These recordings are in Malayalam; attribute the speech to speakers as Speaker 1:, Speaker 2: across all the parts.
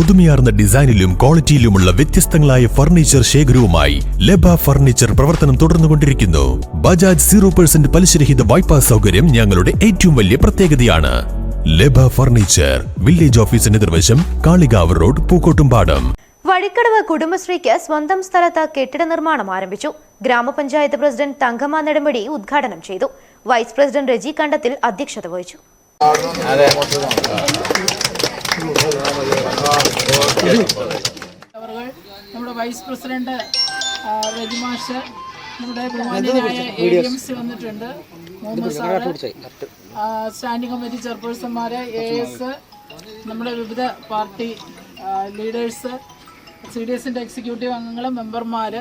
Speaker 1: പുതുമയാർന്ന ഡിസൈനിലും ക്വാളിറ്റിയിലുമുള്ള വ്യത്യസ്തങ്ങളായ ഫർണിച്ചർ ശേഖരവുമായി ലബ ഫർണിച്ചർ പ്രവർത്തനം തുടർന്നുകൊണ്ടിരിക്കുന്നു. ബജാജ് സീറോ പെർസെന്റ് പലിശരഹിത വായ്പാ സൗകര്യം ഞങ്ങളുടെ ഏറ്റവും വലിയ പ്രത്യേകതയാണ്. ലബ ഫർണിച്ചർ വില്ലേജ് ഓഫീസിന് എതിർവശം കാളികാവ് റോഡ് പൂക്കോട്ടുംപാടം.
Speaker 2: വഴിക്കടവ് കുടുംബശ്രീക്ക് സ്വന്തം സ്ഥലത്ത് കെട്ടിട നിർമ്മാണം ആരംഭിച്ചു. ഗ്രാമപഞ്ചായത്ത് പ്രസിഡന്റ് തങ്കമ്മ നെടുമ്പടി ഉദ്ഘാടനം ചെയ്തു. വൈസ് പ്രസിഡന്റ് രജി കണ്ടത്തിൽ അധ്യക്ഷത വഹിച്ചു.
Speaker 3: നമ്മുടെ വൈസ് പ്രസിഡന്റ് രജിമാഷ് നമ്മുടെ ബഹുമാനായ എ ഡി എം സി വന്നിട്ടുണ്ട് മുഹമ്മദ് സാറ്. സ്റ്റാൻഡിംഗ് കമ്മിറ്റി ചെയർപേഴ്സൺമാര് എ എസ് നമ്മുടെ വിവിധ പാർട്ടി ലീഡേഴ്സ് സി ഡി എസിന്റെ എക്സിക്യൂട്ടീവ് അംഗങ്ങൾ മെമ്പർമാർ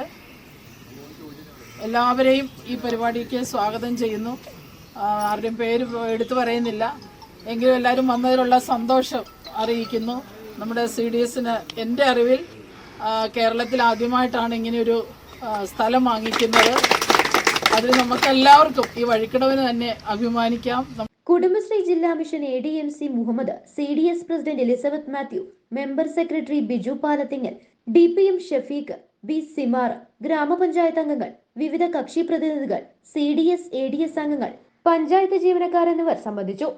Speaker 3: എല്ലാവരെയും ഈ പരിപാടിക്ക് സ്വാഗതം ചെയ്യുന്നു. ആരുടെയും പേര് എടുത്തു പറയുന്നില്ല. എങ്കിലും എല്ലാവരും വന്നതിലുള്ള സന്തോഷം അറിയിക്കുന്നു. നമ്മുടെ സി ഡി എസിന് എന്റെ അറിവിൽ കേരളത്തിൽ ആദ്യമായിട്ടാണ് ഇങ്ങനെയൊരു സ്ഥലം വാങ്ങിക്കുന്നത്. അതിൽ നമുക്കെല്ലാവർക്കും ഈ വഴിക്കടവിന് തന്നെ അഭിമാനിക്കാം.
Speaker 2: കുടുംബശ്രീ ജില്ലാ mission A D M C Muhammad C D S president Elizabeth Mathew member secretary Biju Palathingal D P M Shafeeq B സിമാർ ഗ്രാമപഞ്ചായത്ത് അംഗങ്ങൾ വിവിധ കക്ഷി പ്രതിനിധികൾ C D S A D S അംഗങ്ങൾ പഞ്ചായത്ത് ജീവനക്കാർ എന്നിവർ സംബന്ധിച്ചു.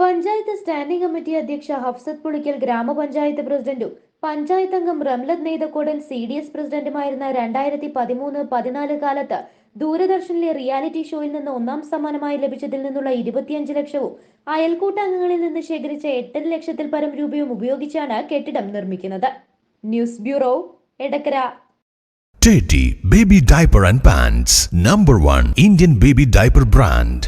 Speaker 2: പഞ്ചായത്ത് സ്റ്റാൻഡിംഗ് കമ്മിറ്റി അധ്യക്ഷ ഹഫ്സത്ത് പുളിക്കൽ ഗ്രാമപഞ്ചായത്ത് പ്രസിഡന്റും പഞ്ചായത്ത് അംഗം Ramlath Neythakodan C D S പ്രസിഡന്റുമായിരുന്ന രണ്ടായിരത്തി പതിമൂന്ന് പതിനാല് കാലത്ത് ദൂരദർശനിലെ റിയാലിറ്റി ഷോയിൽ നിന്ന് ഒന്നാം സമ്മാനമായി ലഭിച്ചതിൽ നിന്നുള്ള ഇരുപത്തിയഞ്ച് ലക്ഷവും അയൽക്കൂട്ട അംഗങ്ങളിൽ നിന്ന് ശേഖരിച്ച എട്ടര ലക്ഷത്തിൽ പരം രൂപയും ഉപയോഗിച്ചാണ് കെട്ടിടം നിർമ്മിക്കുന്നത്. News bureau Edakkara.
Speaker 1: Teddy Baby Diaper and Pants Number 1 Indian baby diaper brand.